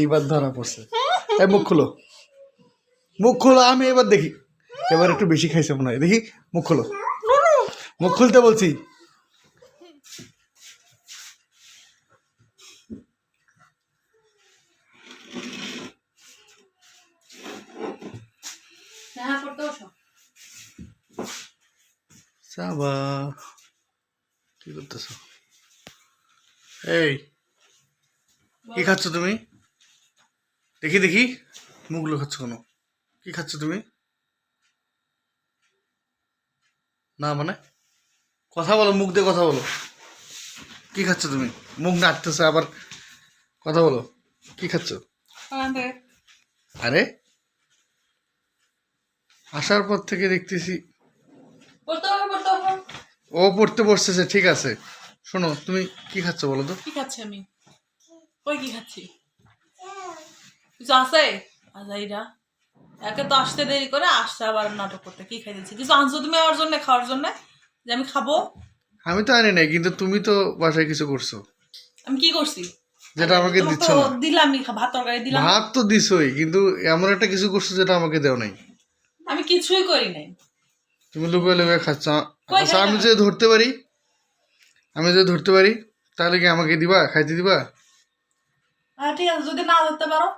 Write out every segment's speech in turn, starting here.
এইবার ধরা পড়ছে। এই মুখ খুলো। মুখ খুলো আমি এবার দেখি। এবার একটু বেশি খাইছে মনে হয়। দেখি মুখ খুলো। মুখ খুলতে বলছি। সাবা কি করতেছ? এই কি খাচ্ছ তুমি? দেখি দেখি। মুখগুলো খাচ্ছ কেন? কি খাচ্ছ তুমি? না মানে? কথা বলো মুখ দিয়ে কথা বলো। কি খাচ্ছ তুমি? মুখ নাড়তেছে আবার। কথা বলো কি খাচ্ছ? আরে? আসার পর থেকে দেখতেছি। ও পড়তে বসতেছে ঠিক আছে। শোনো তুমি কি খাচ্ছ বলো তো? কি খাচ্ছি আমি? ওই কি খাচ্ছি? কিছু আছে? আজাইরা। একে তো আসতে দেরি করে আসতে আবার নাটক করতে। কি খাইতেছি? কিছু আনছো তুমি আমার জন্য খাওয়ার জন্য? যে আমি খাব? আমি তো আনি নাই কিন্তু তুমি তো বাসায় কিছু করছ। আমি কি করছি? যেটা আমাকে দিচ্ছ তো না দিলামই ভাত তরকারি দিলাম। ভাত তো দিছই কিন্তু এমন একটা কিছু করছ যেটা আমাকে দেও নাই। আমি কিছুই করি নাই। তুমি লুকিয়ে লুকিয়ে খাচ্ছ। আচ্ছা আমি? যদি ধরতে পারি আমি যদি ধরতে পারি তাহলে কি আমাকে দিবা? খাইতে দিবা? হ্যাঁ ঠিক আছে যদি না ধরতে পারো।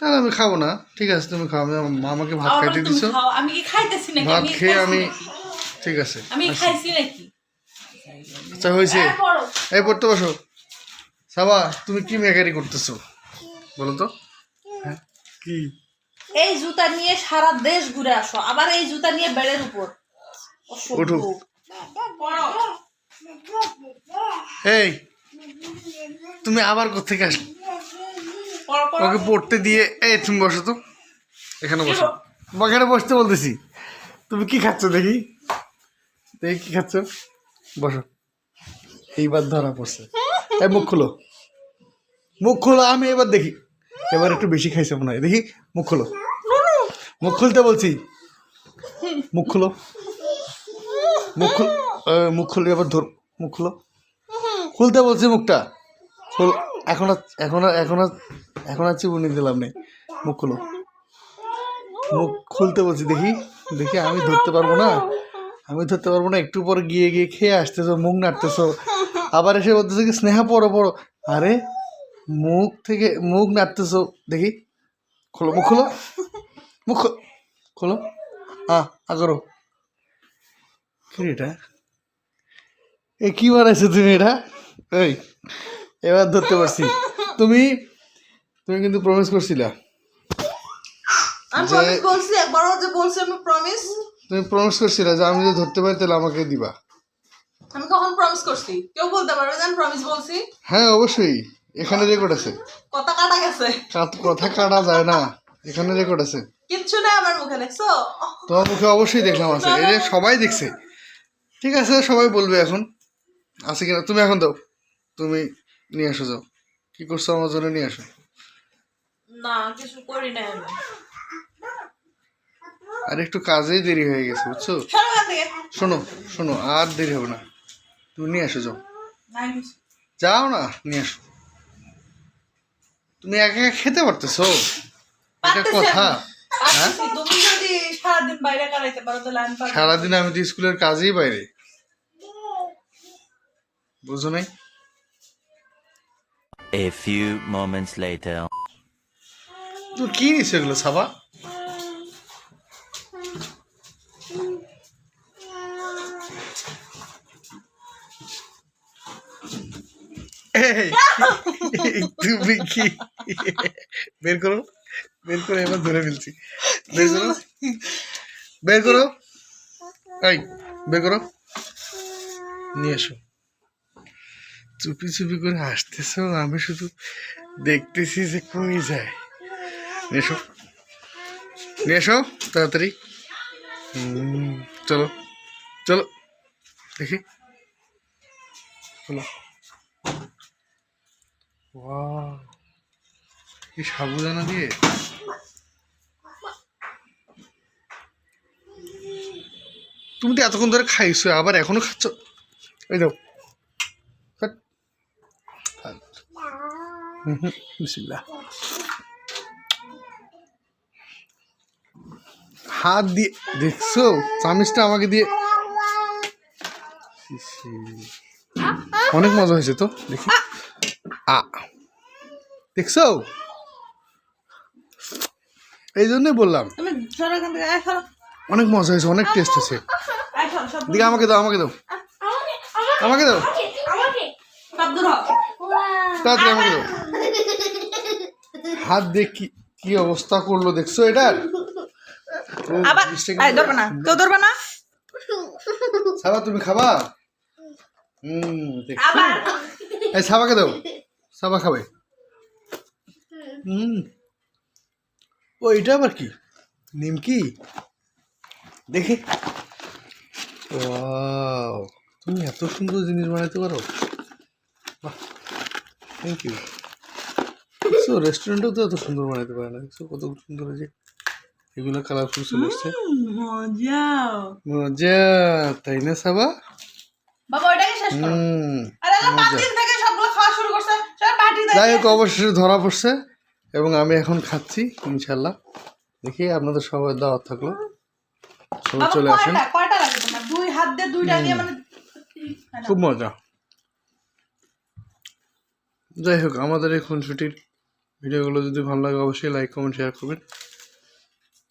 তাহলে আমি খাব না। ঠিক আছে তুমি খাও আমি মা আমাকে ভাত আবার খাইতে দিছো। আমি কি খাইতেছি নাকি? ভাত খেয়ে আমি ঠিক আছে আমি খাইছি নাকি? আচ্ছা হয়েছে। এই পড়ো। এই পড়তে বসো। সাবা তুমি কি মেকারি করতেছো? বলো তো। হ্যাঁ কি? এই জুতা নিয়ে সারা দেশ ঘুরে আসো আবার এই জুতা নিয়ে বেড়ের উপর। ওঠো। এই তুমি আবার কোথেকে আস পড়ো, পড়ো। ওকে পড়তে দিয়ে এই তুমি বসো তো। এখানে বসো। এখানে বসতে বলতেছি। তুমি কি খাচ্ছ দেখি? দেখি কি খাচ্ছ। বসো। এইবার ধরা পড়ছে। এই মুখ খুলো। মুখ খুলো আমি এবার দেখি। এবার একটু বেশি খাইছে মনে হয়। দেখি মুখ খুলো। মুখ খুলতে বলছি। মুখ খুলো। মুখ খুল মুখ খুলে এবার ধর মুখ খুলো। খুলতে বলছি মুখটা। এখন আর এখন আর এখন আর এখন আর চিবুনি দিলাম নেই। মুখ খুলো। মুখ খুলতে বলছি, দেখি দেখি আমি ধরতে পারব না? আমি ধরতে পারব না, একটু পরে গিয়ে গিয়ে খেয়ে আসতেছো, মুখ নাড়তেছো। আবার এসে বলতেছো কি, স্নেহা, পড়ো পড়ো। আরে, মুখ থেকে, মুখ নাড়তেছো। দেখি, খোলো, মুখ খোলো। মুখ খোলো। হ্যাঁ আ করো। কি এটা? এ কি বানাইছো তুমি এটা? এই, এবার ধরতে পারছি। তুমি তুমি কিন্তু প্রমিস করছিলা। আমি প্রমিস বলছি একবারও যে বলছি আমি প্রমিস তুমি প্রমিস করছিলা যে আমি যদি ধরতে পারি তাহলে আমাকে দিবা। আমি কখন প্রমিস করছি? কেউ বলতে পারবে যে আমি প্রমিস বলছি? হ্যাঁ অবশ্যই। এখানে রেকর্ড আছে। কথা কাটা গেছে। কথা কাটা যায় না। এখানে রেকর্ড আছে। কিচ্ছু নেই আমার মুখে দেখছ? তোমার মুখে অবশ্যই দেখলাম আছে। এই যে সবাই দেখছে। ঠিক আছে সবাই বলবে এখন। আছে কিনা? তুমি এখন দাও। তুমি নিয়ে আসো যাও। কি করছ আমার জন্য নিয়ে আসো না কিছু করি নাই আমি। আর একটু কাজেই দেরি হয়ে গেছে বুঝছ? শোনো শোনো আর দেরি হবে না। তুমি নিয়ে আসো যাও। যাও না নিয়ে আসো। তুমি একা একা খেতে পারতেছো? এটা কথা। আমি। সারাদিন আমি তো স্কুলের কাজেই বাইরে। বুঝো নাই? A few moments later. তুই কি নিছো এগুলো, সাবা? তুমি কি? বের করো, বের করে এবার ধরে ফেলছি। বের করো বের করো। এই, বের করো। নিয়ে এসো। চুপি চুপি করে আসতেছো আমি শুধু দেখতেছি যে কই যায়। এসো। এসো তাড়াতাড়ি। চলো চলো দেখি। চলো। কি সাবুদানা দিয়ে? তুমি তো এতক্ষণ ধরে খাইছো আবার এখনও খাচ্ছ? এই দাও। হুম হুম, বিসমিল্লাহ। হাত দিয়ে দেখছ? চামিচটা আমাকে দিয়ে। অনেক মজা হয়েছে তো দেখি। আ। দেখছ? এই জন্যই বললাম। অনেক মজা হয়েছে অনেক টেস্ট আছে আয় দিকে আমাকে দাও আমাকে দাও। আমাকে দাও। আমাকে দাও। হাত দিয়ে কি কি অবস্থা করল দেখছ এটার? আবার জিনিসটা কিন্তু আয় ধরবে না। কেউ ধরবে না? সাবা তুমি খাবা? হুম এই সাবাকে দাও। সাবা খাবে। হুম। ও এটা আবার কি? নিমকি? দেখি। তুমি এত সুন্দর জিনিস বানাইতে পারো। বাহ থ্যাংক ইউ রেস্টুরেন্টেও তো এত সুন্দর বানাইতে পারে না। কত সুন্দর যে এগুলো কালারফুল চলে এসছে। মজা মজা তাই না সাবা? বাবা ওইটাকে শেষ করো। হুম আরে আল্লাহ থেকে সবগুলো খাওয়া শুরু করছে। সবাই পার্টি যাই হোক অবশেষে ধরা পড়ছে এবং আমি এখন খাচ্ছি ইনশাল্লাহ দেখি আপনাদের সবার দাওয়াত থাকল। সবাই চলে আসেন। কয়টা? কয়টা লাগে তোমার? দুই হাত দিয়ে দুইটা দিয়ে মানে খুব মজা। যাই হোক আমাদের এই খুনসুটির ভিডিওগুলো যদি ভালো লাগে অবশ্যই লাইক কমেন্ট শেয়ার করবেন।